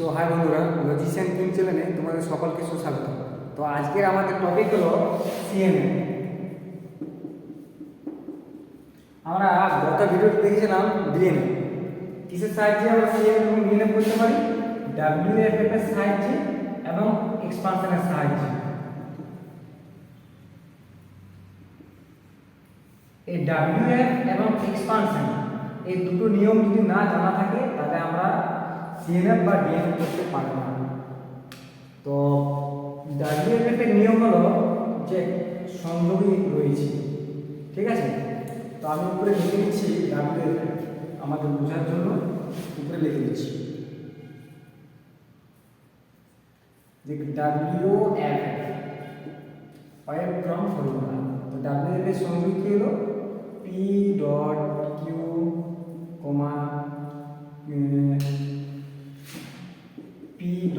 So high বন্ধুরা লজিশিয়ান king চ্যানেলে তোমাদের সকলকে সুস্বাগত তো আজকের আমাদের টপিক হলো সিএনএ আমরা গত ভিডিওতে দেখেছিলাম ডিএনএ কিসের সাহায্যে আমরা সিএনএ এবং ডিএনএ করতে পারি? ডাব্লিউএফএফ এর সাহায্যে এবং এক্সপানশনের সাহায্যে। এই ডাব্লিউএফ এবং এক্সপানশন এই দুটো নিয়ম যদি না জানা থাকে, তাহলে আমরা সিএনএফ বা ডিএনএফ করতে পারব না। তো ডাব্লিউএফএফ এর নিয়ম হলো যে সংযোগই রয়েছে, ঠিক আছে? তো আমি উপরে লিখে দিচ্ছি ডাব্লিউএফএফ আমাদের বোঝার জন্য উপরে লিখে দিচ্ছি। যে ডাব্লিউ ফাইভ ফ্রম ফর্মুলা তো ডাব্লিউ এর সংযোগ কি হলো? P dot Q comma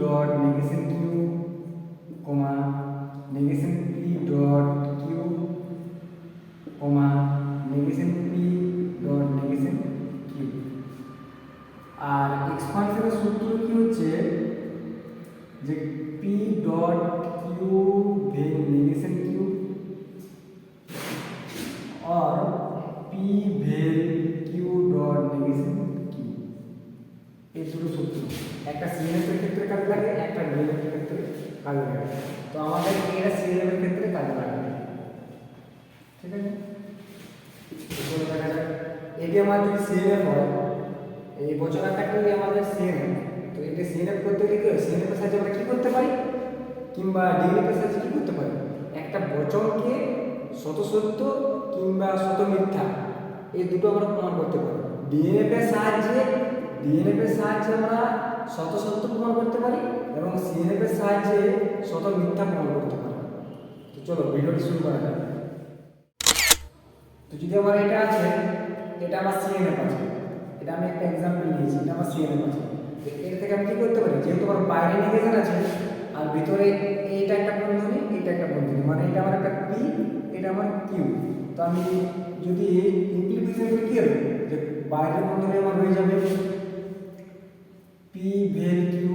dot negation Q comma negation P dot Q comma negation P dot negation Q আর এক্সপানশনের সূত্র কি হচ্ছে? যে P dot Q vel negation Q এই দুটো সূত্র। একটা সিএনএফ এর ক্ষেত্রে কাজে লাগে, একটা ডিএনএফ এর ক্ষেত্রে কাজে লাগে। তো আমাদের এটা সিএনএফ এর ক্ষেত্রে কাজে লাগবে ঠিক আছে? দেখা যাক। এটি যদি সিএনএফ হয়। এই বছর আকারটাই আমাদের সিএনএফ তো এটা সিএনএফ করতে গেলে হয়? সাহায্যে আমরা কি করতে পারি? কিংবা ডিএনএফ এর সাহায্যে কি করতে পারি? একটা বচনকে শত সত্য কিংবা শত মিথ্যা এই দুটো আমরা প্রমাণ করতে পারি। ডিএনএফ এর সাহায্যে ডিএনএফ এর সাহায্যে আমরা শত সত্য প্রমাণ করতে পারি এবং সিএনএফ এর সাহায্যে শত মিথ্যা প্রমাণ করতে পারি। তো চলো, ভিডিওটি শুরু করা যাক। তো যদি আমার এটা আছে, এটা আমার সিএনএফ আছে এটা আমি একটা এক্সাম্পল নিয়েছি, এটা আমার সিএনএফ আছে তো এর থেকে আমি কি করতে পারি? যেহেতু আমার বাইরে নেগেশন আছে, আর ভিতরে এইটা একটা বন্ধনী এটা একটা বন্ধনী। মানে এটা আমার একটা পি এটা আমার কিউ তো আমি যদি করি, কি হবে? যে বাইরের বন্ধনী আমার হয়ে যাবে। পি ভেল কিউ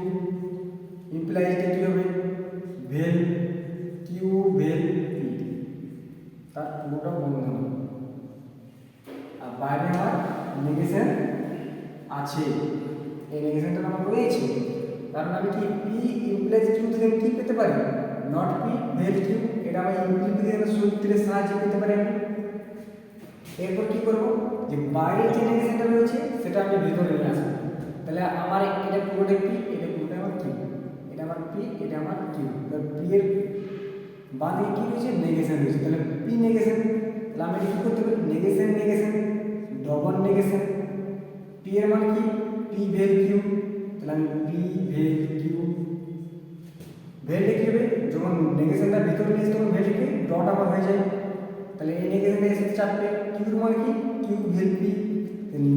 ইমপ্লাইজটা কি হবে? ভেল কিউ ভেল পি তার পুরোটা বন্ধনী আর বাইরে আমার নেগেশন আছে। এই নেগেশনটা আমার রয়েছে। কারণ আমি কি পি ইমপ্লাইজ থেকে আমি কি পেতে পারি? নট পি ভেল কিউ এটা আমি ইমপ্লিকেশনের সূত্রের সাহায্যে পেতে পারি এরপর কি করব? যে বাইরের যে নেগেশনটা রয়েছে, সেটা আমি ভিতরে নিয়ে আসব। তাহলে আমার এটা পুরোটা পি এটা পুরোটা আমার কিউ এটা আমার পি, এটা আমার কিউ। পি এর বাদে কি রয়েছে? নেগেশন রয়েছে। তাহলে পি নেগেশন, তাহলে আমি কি করতে পারি? Negation negation, double negation. P এর মানে কি? P vel Q. তাহলে আমি পি ভেল কিউ। ভেলটা কি হবে? যখন নেগেশনটা ভিতরে নিয়ে তখন ভেল কি? ডট আমার হয়ে যায়। তাহলে এই নেগেশন নেগেশন চাপবে কিউ মানে কি? Q vel P.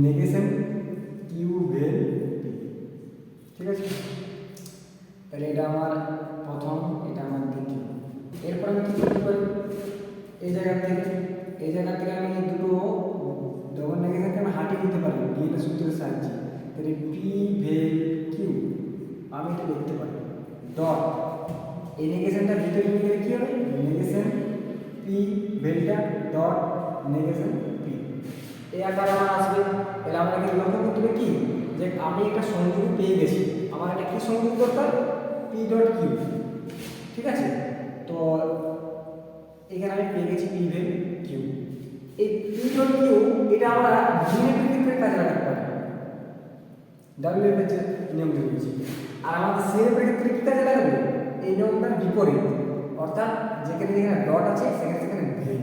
Negation, Q vel P ঠিক আছে? তাহলে এটা আমার প্রথম, এটা আমার দ্বিতীয়। এরপর আমি কি করতে পারি? এই জায়গা থেকে, এই জায়গা থেকে আমি দুটো ডবল নেগেশনকে আমি হাঁটিয়ে দিতে পারি ডিএনএ সূত্রের সাহায্যে। তাহলে পি ভেল কিউ আমি এটা লিখতে পারি। ডট এই নেগেশনটা ভিতরে নিয়ে কী হবে? নেগেশন পি ভেলটা ডট নেগেশন পি এই আকার আমার আসবে, তাহলে আমরা এখানে লক্ষ্য করতে হবে কি? যে আমি একটা সংযোগ পেয়ে গেছি। আমার একটা কি সংযোগ দরকার? পি ডট কিউ ঠিক আছে? তো এখানে আমি পেয়ে গেছি পি ভেল কিউ এই পি ডট কিউ এটা আমরা ডিএনএ ক্ষেত্রে কাজে লাগাতে পারি। ডাব্লিউ এর যে নিয়ম রয়েছে আর আমাদের সিএফ এর ক্ষেত্রে কি কাজে লাগাবে? এই নিয়মটার বিপরীত। অর্থাৎ যেখানে যেখানে ডট আছে, সেখানে সেখানে ভেল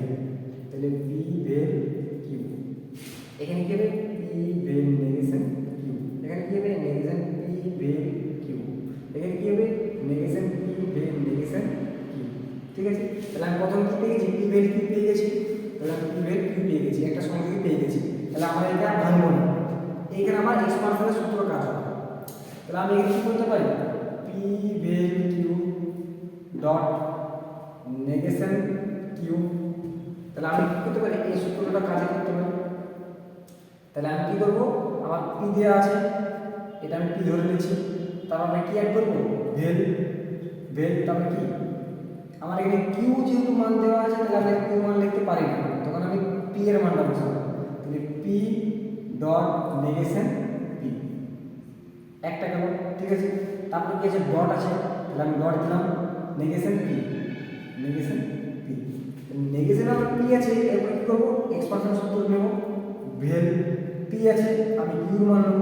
তাহলে আমি এখানে কি করতে পারি? P vel Q dot negation Q তাহলে আমি কি করতে পারি? এই সূত্রটা কাজে করতে পারি। তাহলে আমি কি করব? আমার পি দেওয়া আছে। এটা আমি পি ধরে নিচ্ছি। তারপর আমরা কি অ্যাড করব? ভেল ভেল তারপরে কি আমার এখানে কিউ যেহেতু মান দেওয়া আছে, তাহলে আমি কিউ মান লিখতে পারি না। তখন আমি পি এর মানটা বসাবো। তাহলে পি ডট নেগেশন পি একটা গেল ঠিক আছে তারপরে কি আছে? ডট আছে। তাহলে আমি ডট দিলাম। Negation P negation P negation আমার পি আছে। এরপর কি করব? এক্সপানশন সূত্র নেব। ভেল পি আছে। আমি কিউ মান নেব।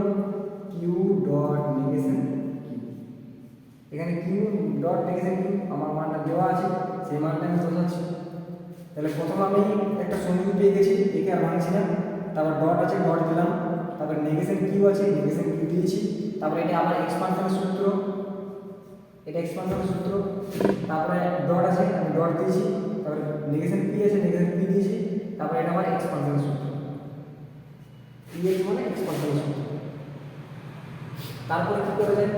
কিউ ডট নেগেশন এখানে কিউ ডট নেগেশন কিউ আমার মানটা দেওয়া আছে। সেই মানটা আমি বোঝাচ্ছি। তাহলে প্রথম আমি একটা সংযুক্ত পেয়ে গেছি। একে আর ভাঙছি না। তারপর ডট আছে। ডট দিলাম। তারপর নেগেশন কিউ আছে নেগেশন কিউ দিয়েছি? তারপরে এটা আবার এক্সপানশনের সূত্র। এটা এক্সপানশনের সূত্র। তারপরে ডট আছে, আমি ডট দিয়েছি। তারপরে নেগেশন পি আছে? নেগেশন পি দিয়েছি? তারপরে এটা আবার এক্সপানশনের সূত্র। পিএইচ মানে এক্সপানশনের সূত্র। তারপরে কি করে যায়?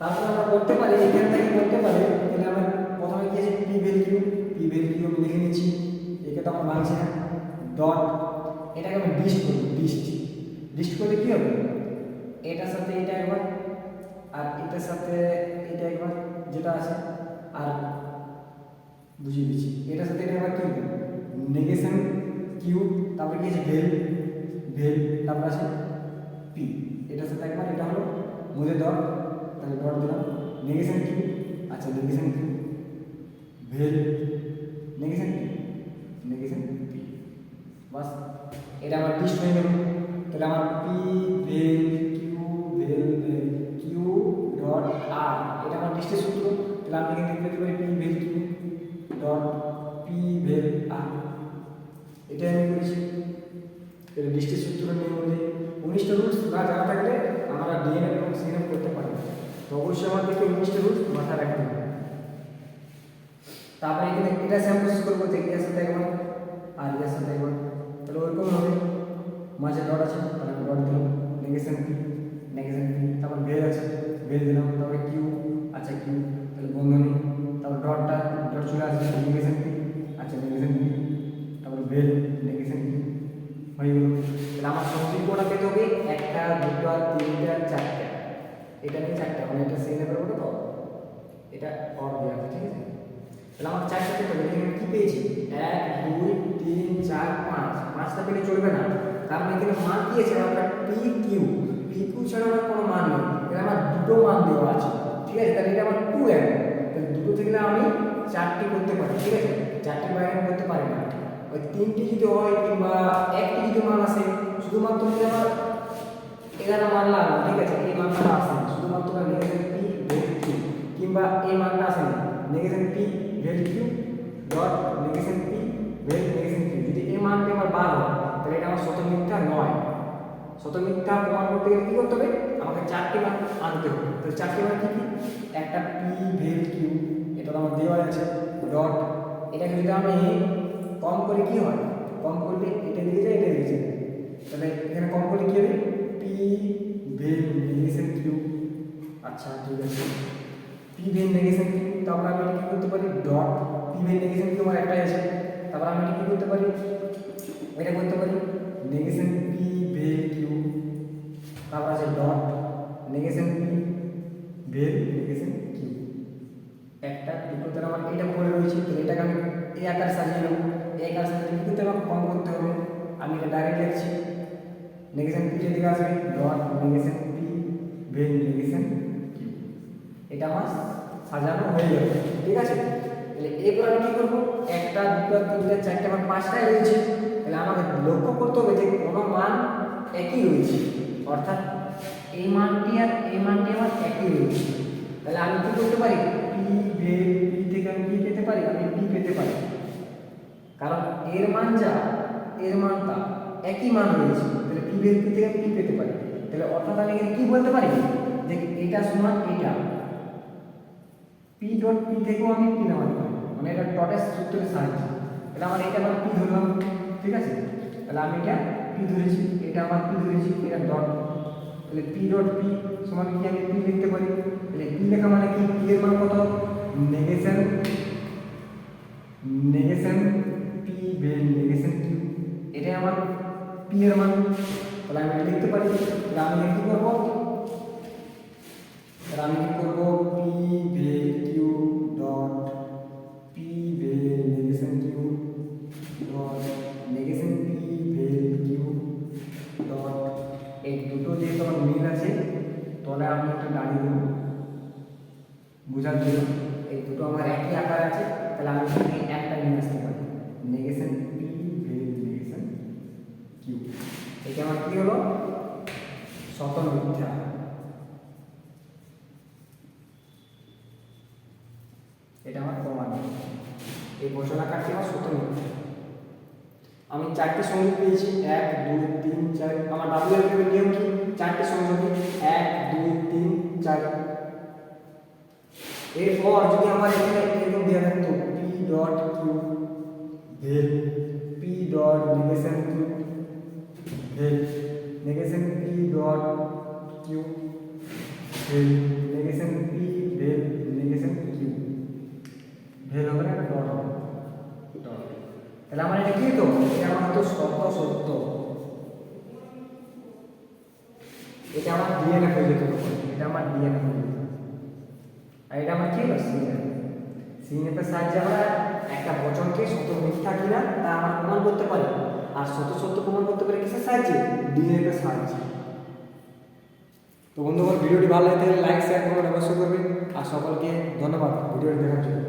তারপরে আমরা করতে পারি, এখান থেকে করতে পারি, তাহলে আমরা আছে পি ভ্যালু আমি লিখে নিচ্ছি। একে তো আমার মানছি না। ডট এটাকে আমি ডিস্ট করব ডিস্ট ডিস্ট করলে কি হবে? এটার সাথে এটা একবার, আর এটার সাথে এটা একবার যেটা আছে, আর বুঝিয়ে দিচ্ছি। এটার সাথে এটা একবার কি হবে? নেগেশন কিউ তারপরে কি আছে? ভেল ভেল তারপর আছে পি এটার সাথে একবার এটা হলো, মধ্যে ডট তাহলে ডট দিলাম। নেগেশন কিউ আচ্ছা negation Q vel negation negation এটা আমার লিস্ট তাহলে আমার P Q vel Q dot আর এটা আমার সূত্র। তাহলে পারি ডট পি ভেল আর আমি সূত্র অনুযায়ী উনিশটা রুলস থাকলে আমরা ডিএনএ এবং সিএনএম করতে পারি তো অবশ্যই আমাদেরকে উনিশটা মাথায় রাখতে হবে। তারপরে এখানে এটা সেম প্রসেস করব যে ইয়ার সাথে একবার আর ইয়ার সাথে একবার তাহলে ওরকম হবে। মাঝে ডট আছে, তাহলে ডট দিলাম। নেগেশন পি নেগেশন পি তারপর ভেল আছে ভেল দিলাম। তারপরে কিউ আচ্ছা কিউ তাহলে বন্ধনী তারপর ডটটা ডট চলে আসবে নেগেশন পি আচ্ছা নেগেশন পি তারপরে ভেল নেগেশন পি হয়ে গেল। তাহলে আমার সংযোগটা পেতে হবে একটা, দুটো, তিনটা, চারটা। এটা নিয়ে চারটা মানে এটা সেই ওটা তো? এটা অর ঠিক আছে তাহলে আমার চারটা পেতে হবে এখানে কি পেয়েছি। এক, দুই, তিন, চার, পাঁচ। পাঁচটা পেলে চলবে না। কারণ এখানে মান দিয়েছে আমরা পি কিউ পি কিউ ছাড়া আমার কোনো মান নেই। এখানে আমার দুটো মান দেওয়া আছে। ঠিক আছে? তাহলে এটা আমার টু এম তাহলে দুটো থেকে আমি চারটি করতে পারি। ঠিক আছে? চারটি বাইরে করতে পারি না। ওই তিনটি যদি হয় কিংবা একটি যদি মান আসে, শুধুমাত্র যদি আমার এখানে মান লাগবে ঠিক আছে? এই মানটা আসে শুধুমাত্র নেগেটিভ পি ভেল কিউ কিংবা এই মানটা আসে না। Negative P vel Q dot negative P vel negation Q যদি এই মানটা আমার বার হয়, তাহলে এটা আমার শত মিথ্যা নয়। শত মিথ্যা প্রমাণ করতে গেলে কী করতে হবে? আমাকে চারটি মান আনতে হবে। তো চারটি মান কী কী? একটা পি ভেল কিউ এটা তো আমার দেওয়া আছে ডট এটাকে যদি আমি কম করে, কি হয়? কম করলে এটা দিকে যায়, এটা দিকে যায়। তাহলে এখানে কম করলে কি হবে? পি ভেল নেগেশন কিউ আচ্ছা ঠিক আছে। পি ভেল নেগেশন কিউ তারপর আমি এটা কি করতে পারি? Dot P vel negation Q আমার একটাই আছে। তারপর আমি কি করতে পারি? এটা করতে পারি? নেগেশন পি ভেল কিউ তারপর আছে dot negation P vel negation Q একটা দুটো তার আমার এটা পড়ে রয়েছে। তো এটাকে আমি এই আকার সাজিয়ে নেব। এই আকার সাজিয়ে কী করতে হবে? কম করতে হবে। আমি এটা ডাইরেক্ট লিখছি। নেগেশন পি যেদিকে আসবে। Dot negation P vel negation Q এটা আমার সাজানো হয়ে যাবে। ঠিক আছে? তাহলে এরপর আমি কী করব? একটা, দুটো, তিনটা, চারটে আমার পাঁচটাই রয়েছে। তাহলে আমাকে লক্ষ্য করতে হবে যে কোনো মান একই রয়েছে। অর্থাৎ এই মানটি আর এই মানটি আমার একই রয়েছে। তাহলে আমি কী করতে পারি? পি ভেল পি থেকে আমি পি পেতে পারি? আমি পি পেতে পারি। কারণ এর মান যা, এর মান তা, একই মান রয়েছে। তাহলে পি ভেল পি থেকে পি পেতে পারি। তাহলে অর্থাৎ আমি কী বলতে পারি? যে এটা সমান এটা। পি ডট পি থেকেও আমি পি নামাতে পারি মানে এটা ডটের সূত্রের সাহায্যে। তাহলে আমার এটা আমার পি ধরলাম, ঠিক আছে? তাহলে আমি এটা পি ধরেছি, এটা আমার পি ধরেছি, এটা ডট তাহলে পি ডট পি সমান কি আমি পি লিখতে পারি? তাহলে পি লেখা মানে কি? পি এর মান কত? Negation negation P vel negation Q আমার পি এর মান। তাহলে আমি লিখতে পারি। তাহলে আমি কি করব? তাহলে আমি কি দেবো। বোঝার জন্য। এই দুটো আমার একই আকার আছে, তাহলে আমি এখানে একটা নিয়ে আসতে পারি। নেগেশন পি নেগেশন কিউ এটা আমার কি হলো? সকল মিথ্যা এটা আমার প্রমাণ। এই বচন আকারটি আমার সত্য মিথ্যা আমি চারটি সংযোগ পেয়েছি, এক, দুই, তিন, চার, আমার ডাব্লিউ এর নিয়ম কি? চারটি সংযোগ এক, দুই, তিন, চার। এরপর যদি আমার এখানে এরকম দেওয়া থাকতো P dot Q vel P dot negation Q vel negation P dot Q vel negation P vel negation Q vel হবে না ডট হবে ডট তাহলে আমার এটা কি তো আমার সত্য সত্য? এটা আমার ডিএনএ যেত এটা আমার ডিএনএ যেত আর এটা আমার কি হলো? সিনেপ সিনেপের সাহায্যে আমরা একটা বচনকে সত্য মিথ্যা কিনা তা আমরা প্রমাণ করতে পারি। আর সত্য সত্য প্রমাণ করতে পারি কিসের সাহায্যে? ডিএনএর সাহায্যে। তো বন্ধুগণ, ভিডিওটি ভালো লাগে লাইক শেয়ার করবেন অবশ্যই করবেন। আর সকলকে ধন্যবাদ। ভিডিওটি দেখার জন্য।